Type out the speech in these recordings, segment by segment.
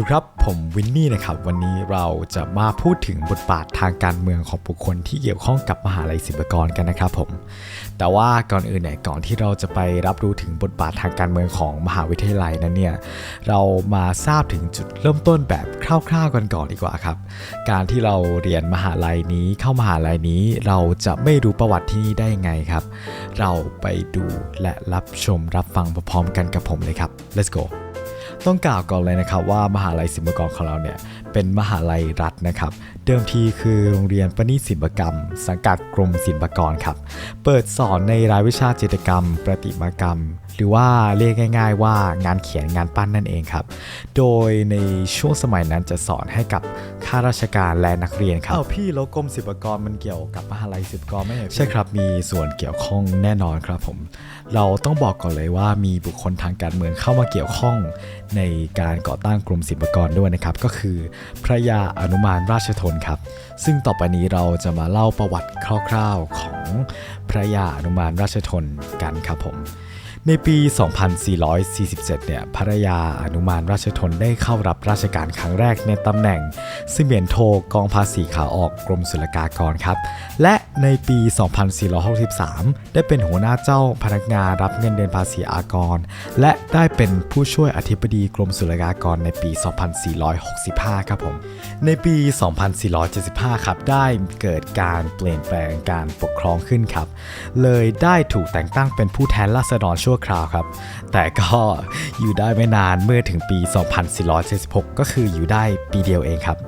สุครับ ผมวินนี่นะครับ วันนี้เราจะมาพูดถึงบทบาททางการเมืองของบุคคลที่เกี่ยวข้องกับมหาลัยศิลปากรกันนะครับผม แต่ว่าก่อนอื่นเนี่ยก่อนที่เราจะไปรับรู้ถึงบทบาททางการเมืองของมหาวิทยาลัยนั้นเนี่ยเรามาทราบถึงจุดเริ่มต้นแบบคร่าวๆกันก่อนดีกว่าครับ การที่เราเรียนมหาลัยนี้เข้ามหาลัยนี้ เราจะไม่รู้ประวัติที่นี่ได้ยังไงครับ เราไปดูและรับชมรับฟังพร้อมๆกันกับผมเลยครับ let's go ต้องกล่าวก่อนเลยนะครับว่ามหาลัยศิลปากรของเราเนี่ยเป็นมหาลัยรัฐนะครับ เดิมทีคือโรงเรียนประณีศิลปกรรม สังกัดกรมศิลปากรครับ เปิดสอนในรายวิชาจิตรกรรม ประติมากรรม หรือว่าเรียกง่าย ๆ ว่างานเขียนงานปั้นนั่นเองครับ โดยในช่วงสมัยนั้นจะสอนให้กับข้าราชการและนักเรียนครับอ้าวพี่แล้วกรมศิลปากรมันเกี่ยวกับมหาลัยศิลปากรไหมใช่ครับมีส่วนเกี่ยวข้องแน่นอนครับผม เราต้องบอกก่อนเลยว่ามีบุคคลทางการเมืองเข้ามาเกี่ยวข้องในการก่อตั้งกรมศิลปากรด้วยนะครับ ก็คือพระยาอนุมานราชทนครับ ซึ่งต่อไปนี้เราจะมาเล่าประวัติคร่าวๆของพระยาอนุมานราชทนกันครับผม ในปี 2447 เนี่ยภรรยาอนุมานราชทนได้เข้ารับราชการครั้งแรกในตำแหน่งซิเมียนโทกองภาษีขาออกกรมศุลกากรครับ และ ในปี 2463 ได้เป็นหัวหน้าเจ้าพนักงานรับเงินเดือนภาษีอากร และได้เป็นผู้ช่วยอธิบดีกรมศุลกากรในปี 2465 ครับผม ในปี 2475 ครับ ได้เกิดการเปลี่ยนแปลงการปกครองขึ้นครับ เลยได้ถูกแต่งตั้งเป็นผู้แทนราษฎรชั่วคราวครับ แต่ก็อยู่ได้ไม่นานเมื่อถึงปี 2476 ก็คืออยู่ได้ปีเดียวเองครับ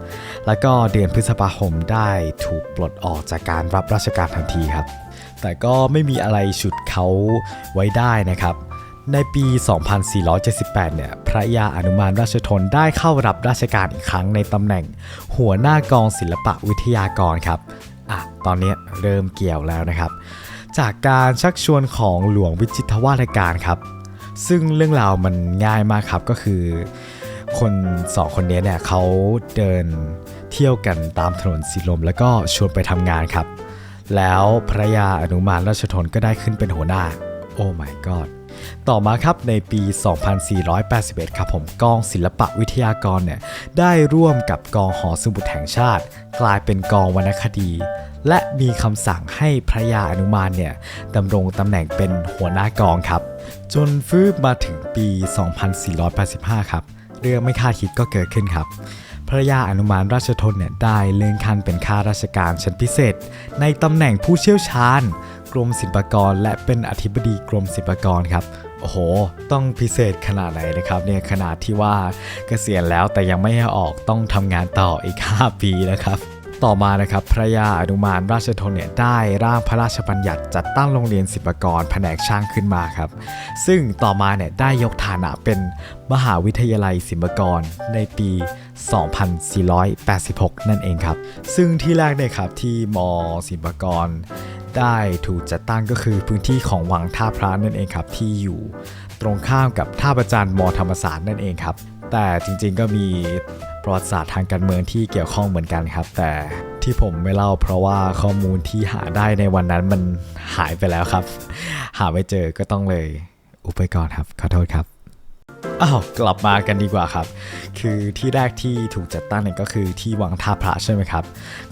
แล้วก็เดือนพฤษภาคมได้ถูกปลดออกจากการรับราชการทันทีครับ แต่ก็ไม่มีอะไรฉุดเขาไว้ได้นะครับ ในปี 2478 เนี่ย พระยาอนุมานราชทนได้เข้ารับราชการอีกครั้งในตำแหน่ง หัวหน้ากองศิลปะวิทยากรครับ อะ ตอนนี้เริ่มเกี่ยวแล้วนะครับ จากการชักชวนของหลวงวิจิตรวาทการครับ ซึ่งเรื่องราวมันง่ายมากครับก็คือคนสองคนนี้เนี่ยเขาเดินเที่ยวกันตามถนนสีลมแล้วก็ชวนไปทำงานครับ แล้วพระยาอนุมานราชทนก็ได้ขึ้นเป็นหัวหน้า โอ้ my god ต่อมาครับในปี 2481 ครับผมกองศิลปะวิทยากรเนี่ยได้ร่วมกับกองหอสมุดแห่งชาติ กลายเป็นกองวรรณคดี และมีคำสั่งให้พระยาอนุมานเนี่ยดำรงตำแหน่งเป็นหัวหน้ากองครับ จนฟื้นมาถึงปี 2485 ครับ เรื่องไม่คาดคิดก็เกิดขึ้นครับ พระยาอนุมานราชทนเนี่ยได้เลื่อนขั้นเป็นข้าราชการชั้นพิเศษ ในตำแหน่งผู้เชี่ยวชาญ กรมศิลปากร และเป็นอธิบดีกรมศิลปากรครับโอ้โห ต้องพิเศษขนาดไหนนะครับเนี่ยขนาดที่ว่าเกษียณแล้วแต่ยังไม่ให้ออกต้องทำงานต่ออีก 5 ปีนะครับ ต่อมานะครับพระยาอนุมานราชทนเนี่ยได้ร่างพระราชบัญญัติจัดตั้งโรงเรียนศิลปกรแผนกช่างขึ้นมาครับ ซึ่งต่อมาเนี่ยได้ยกฐานะเป็นมหาวิทยาลัยศิลปกรในปี 2486 นั่นเองครับ ซึ่งที่แรกเนี่ยครับที่มศิลปกรได้ถูกจัดตั้งก็คือพื้นที่ของวังท่าพระนั่นเองครับที่อยู่ตรงข้ามกับท่าประจันมธรรมศาสตร์นั่นเองครับ แต่จริงๆก็มี ประวัติศาสตร์ทางการเมืองที่เกี่ยวข้องเหมือนกันครับ แต่ที่ผมไม่เล่าเพราะว่าข้อมูลที่หาได้ในวันนั้นมันหายไปแล้วครับ หาไม่เจอก็ต้องเลย อุบไปก่อนครับขอโทษครับอ้าวกลับมากันดีกว่าครับ คือที่แรกที่ถูกจัดตั้งเนี่ยก็คือที่วังท่าพระใช่ไหมครับ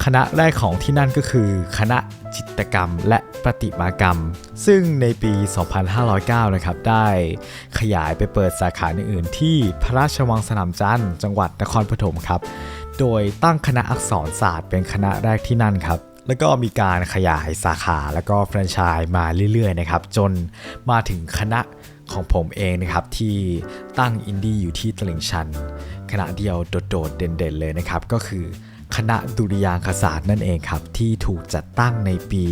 คณะแรกของที่นั่นก็คือ คณะ จิตกรรมและประติมากรรม ซึ่งในปี 2509 นะครับ ได้ขยายไปเปิดสาขาอื่นๆ ที่พระราชวังสนามจันทร์จังหวัดนครปฐมครับ โดยตั้งคณะอักษรศาสตร์เป็นคณะแรกที่นั่นครับแล้วก็มีการขยายสาขาแล้วก็แฟรนไชส์มาเรื่อยๆนะครับ จนมาถึงคณะของผมเองนะครับ ที่ตั้งอินดี้อยู่ที่ตลิ่งชัน คณะเดียวโดดๆเด่นๆเลยนะครับ ก็คือ คณะดุริยางคศาสตร์นั่นเองครับ ที่ถูกจัดตั้งในปี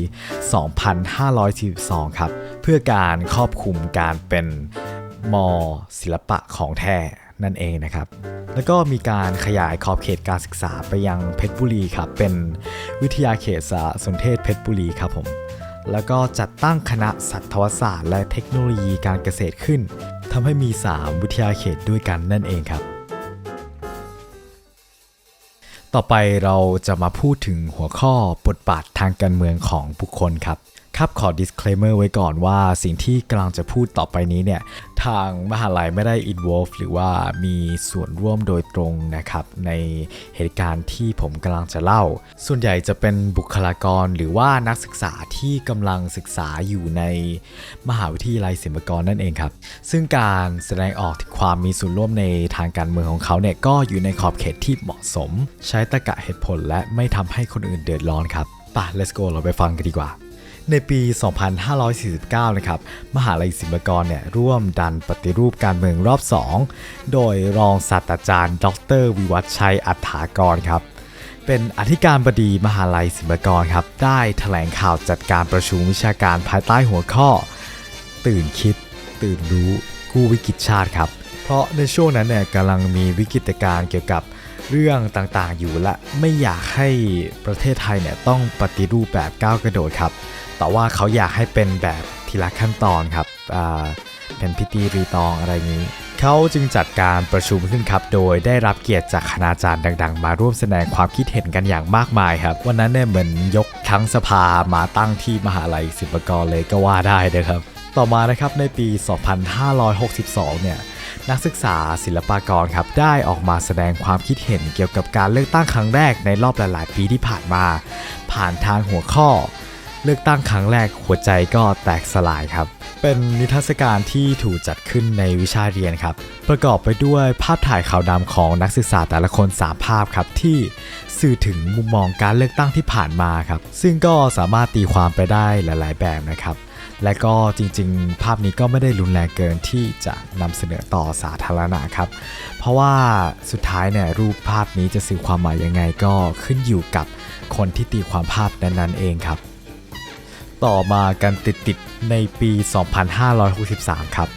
2542 ครับ เพื่อการครอบคลุมการเป็นมศิลปะของแท้นั่นเองนะครับ แล้วก็มีการขยายขอบเขตการศึกษาไปยังเพชรบุรีครับ เป็นวิทยาเขตสารสนเทศเพชรบุรีครับผม แล้วก็จัดตั้งคณะสัตวศาสตร์ และเทคโนโลยีการเกษตรขึ้นทำให้มี 3 วิทยาเขตด้วยกันนั่นเองครับ ต่อไปเราจะมาพูดถึงหัวข้อบทบาททางการเมืองของบุคคลครับ ครับขอ disclaimer ไว้ก่อนว่าสิ่งที่กำลังจะพูดต่อไปนี้เนี่ย ทางมหาลัยไม่ได้ involve หรือว่ามีส่วนร่วมโดยตรงนะครับ ในเหตุการณ์ที่ผมกำลังจะเล่า ส่วนใหญ่จะเป็นบุคลากรหรือว่านักศึกษาที่กำลังศึกษาอยู่ในมหาวิทยาลัยศิลปากรนั่นเองครับ ซึ่งการแสดงออกถึงความมีส่วนร่วมในทางการเมืองของเขาเนี่ยก็อยู่ในขอบเขตที่เหมาะสม ใช้ตรรกะเหตุผลและไม่ทำให้คนอื่นเดือดร้อนครับป่ะ let's go เราไปฟังกันดีกว่า ในปี 2549 นะครับ มหาลัยศิลปากรเนี่ยร่วมดันปฏิรูปการเมืองรอบ 2 โดยรองศาสตราจารย์ ดร วิวัฒชัยอัฏฐากรครับ เป็นอธิการบดีมหาลัยศิลปากรครับ ได้แถลงข่าวจัดการประชุมวิชาการภายใต้หัวข้อ ตื่นคิด ตื่นรู้ กู้วิกฤตชาติครับ เพราะในช่วงนั้นเนี่ยกำลังมีวิกฤตการณ์เกี่ยวกับ เรื่องต่างๆอยู่และไม่อยากให้ประเทศไทยเนี่ยต้องปฏิรูปแบบก้าวกระโดดครับ แต่ว่าเขาอยากให้เป็นแบบทีละขั้นตอนครับเป็นพิธีรีตองอะไรนี้ เขาจึงจัดการประชุมขึ้นครับ โดยได้รับเกียรติจากคณาจารย์ดัง ๆ มาร่วมแสดงความคิดเห็นกันอย่างมากมายครับ วันนั้นเนี่ยเหมือนยกทั้งสภามาตั้งที่มหาลัยศิลปากรเลยก็ว่าได้นะครับ ต่อมานะครับในปี 2562 เนี่ย นักศึกษาศิลปากรครับได้ออกมาแสดงความคิดเห็นเกี่ยวกับการเลือกตั้งครั้งแรกในรอบหลายๆปีที่ผ่านมา ผ่านทางหัวข้อ เลือกตั้งครั้งแรกหัวใจก็แตกสลายครับ เป็นนิทรรศการที่ถูกจัดขึ้นในวิชาเรียนครับ ประกอบไปด้วยภาพถ่ายขาวดำของนักศึกษาแต่ละคน 3 ภาพครับที่สื่อถึงมุมมองการเลือกตั้งที่ผ่านมาครับ ซึ่งก็สามารถตีความไปได้หลาย ๆ แบบนะครับ และก็จริง ๆ ภาพนี้ก็ไม่ได้รุนแรงเกินที่จะนำเสนอต่อสาธารณะครับ เพราะว่าสุดท้ายเนี่ยรูปภาพนี้จะสื่อความหมายยังไงก็ขึ้นอยู่กับคนที่ตีความภาพนั้นๆเองครับ ต่อมากันติดๆในปี 2563 ครับ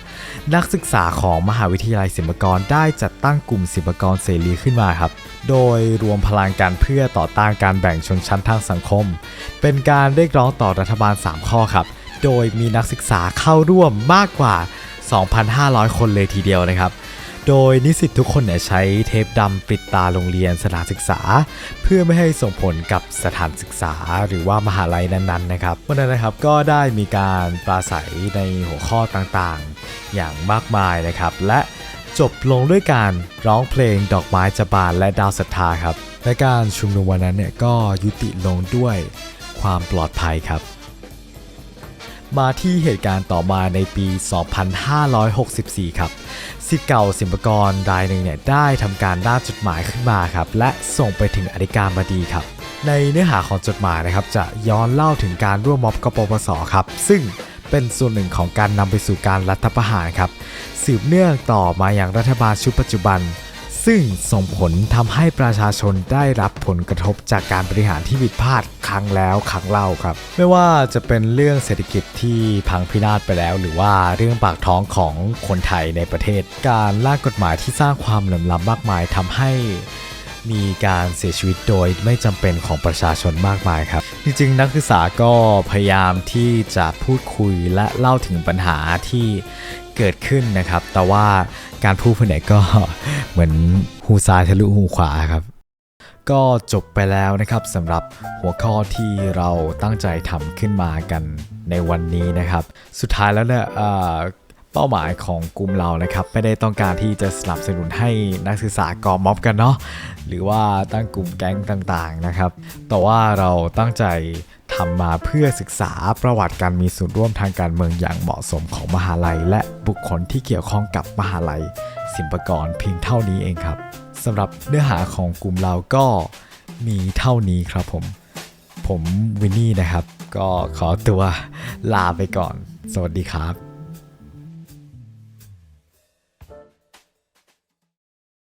นักศึกษาของมหาวิทยาลัยศิลปากรได้จัดตั้งกลุ่มศิลปากรเสรีขึ้นมาครับ โดยรวมพลังกันเพื่อต่อต้านการแบ่งชนชั้นทางสังคม เป็นการเรียกร้องต่อรัฐบาล 3 ข้อครับ โดยมีนักศึกษาเข้าร่วมมากกว่า 2,500 คนเลยทีเดียวนะครับ โดยนิสิตทุกคนใช้เทปดำปิดตาโรงเรียนสถานศึกษา เพื่อไม่ให้ส่งผลกับสถานศึกษา หรือว่ามหาลัยนั้นๆนะครับวันนั้นนะครับก็ได้มีการปราศัยในหัวข้อต่างๆ อย่างมากมายนะครับ และจบลงด้วยการร้องเพลงดอกไม้จะบานและดาวศรัทธาครับและการชุมนุมวันนั้นเนี่ยก็ยุติลงด้วยความปลอดภัยครับ มาที่เหตุการณ์ต่อมาในปี 2564 ครับสิทธิ์เก่าศิลปกรรายหนึ่งเนี่ยได้ทำการร่างจดหมายขึ้นมาครับ และส่งไปถึงอธิการบดีครับ ในเนื้อหาของจดหมายนะครับ จะย้อนเล่าถึงการร่วมม็อบกปปสครับ ซึ่งเป็นส่วนหนึ่งของการนำไปสู่การรัฐประหารครับ สืบเนื่องต่อมาอย่างรัฐบาลชุดปัจจุบัน ซึ่งส่งผลทำให้ประชาชนได้รับผลกระทบจากการบริหารที่ผิดพลาดครั้งแล้วครั้งเล่าครับ ไม่ว่าจะเป็นเรื่องเศรษฐกิจที่พังพินาศไปแล้ว หรือว่าเรื่องปากท้องของคนไทยในประเทศ การล่างกฎหมายที่สร้างความเหลื่อมล้ำมากมายทำให้มีการเสียชีวิตโดยไม่จำเป็นของประชาชนมากมายครับ จริงๆ นักศึกษาก็พยายามที่จะพูดคุยและเล่าถึงปัญหาที่เกิดขึ้นนะครับ แต่ว่าการพูดภายในก็เหมือนหูซ้ายทะลุหูขวาครับ ก็จบไปแล้วนะครับสำหรับหัวข้อที่เราตั้งใจทำขึ้นมากันในวันนี้นะครับ สุดท้ายแล้วเนี่ย ป้าหมายของกลุ่มเรานะครับ ไม่ได้ต้องการที่จะสนับสนุนให้นักศึกษากอม็อบกันเนาะหรือว่าตั้งกลุ่มแก๊งต่างๆนะครับ แต่ว่าเราตั้งใจทำมาเพื่อศึกษาประวัติการมีส่วนร่วมทางการเมืองอย่างเหมาะสมของมหาลัย และบุคคลที่เกี่ยวข้องกับมหาลัยศิลปกรเพียงเท่านี้เองครับสำหรับเนื้อหาของกลุ่มเราก็มีเท่านี้ครับผม ผมวินนี่นะครับ ก็ขอตัวลาไปก่อน สวัสดีครับ